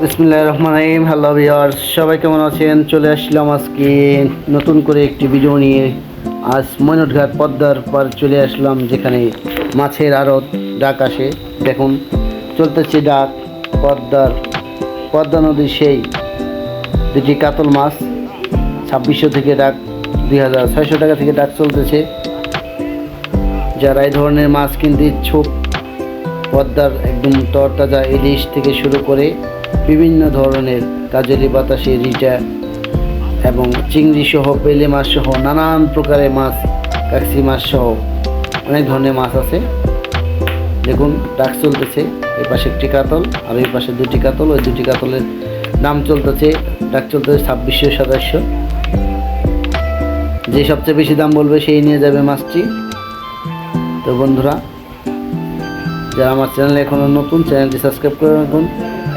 বিসমুল্লাহ রহমান রহিম। Hello viewers সবাই কেমন আছেন? চলে আসলাম আজকে নতুন করে একটি ভিডিও নিয়ে। আজ ময়নটঘাট পদ্মার পার চলে আসলাম, যেখানে মাছের আড়ত ডাক আসে। দেখুন, চলতেছে ডাক, পদ্মার, পদ্মা নদীর সেই দুটি কাতল মাছ। ছাব্বিশশো থেকে ডাক, দুই হাজার ছয়শো টাকা থেকে ডাক চলতেছে। যারা এই ধরনের মাছ কিনতে ইচ্ছুক পদ্মার একদম তরতাজা ইলিশ থেকে শুরু করে বিভিন্ন ধরনের কাজলি বাতাসে রিটা এবং চিংড়ি সহ পেলে মাছ সহ, নানান প্রকারের মাছ, কাকসি মাছ সহ অনেক ধরনের মাছ আছে। দেখুন, ডাক চলতেছে, এই পাশে একটি কাতল আর এই পাশে দুটি কাতল। ওই দুটি কাতলের নাম চলতেছে, ডাক চলতেছে ছাব্বিশশো সাতাশশো। যে সবচেয়ে বেশি দাম বলবে সেই নিয়ে যাবে মাছটি। তো বন্ধুরা যারা আমার চ্যানেল এখনও নতুন, চ্যানেলটি সাবস্ক্রাইব করে রাখুন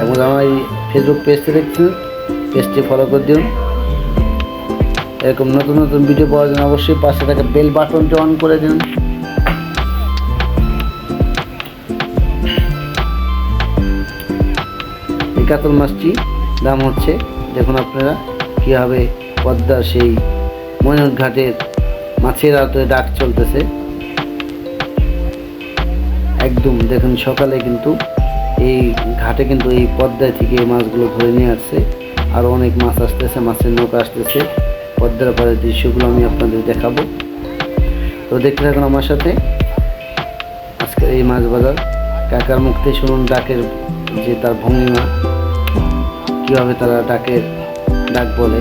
এবং আমার এই ফেসবুক পেজটি দেখছেন পেজটি ফলো করে দিন। এরকম নতুন নতুন ভিডিও পাওয়ার জন্য অবশ্যই পাশে থাকা বেল বাটনটি অন করে দিন। এই কাতল মাছটি দাম হচ্ছে, দেখুন আপনারা কীভাবে পদ্মার সেই ময়ূর ঘাটের মাছের আওতে ডাক চলতেছে। একদম দেখুন সকালে কিন্তু এই ঘাটে কিন্তু এই পদ্মায় থেকে মাছগুলো ধরে নিয়ে আসছে। আরও অনেক মাছ আসতেছে, মাছের নৌকা আসতেছে। পদ্মার পাড়ের দৃশ্যগুলো আমি আপনাদের দেখাবো। তো দেখতে থাকুন আমার সাথে আজকের এই মাছ বাজার। কাকার থেকে শুনুন ডাকের যে তার ভঙ্গিমা, কীভাবে তারা ডাকের ডাক বলে।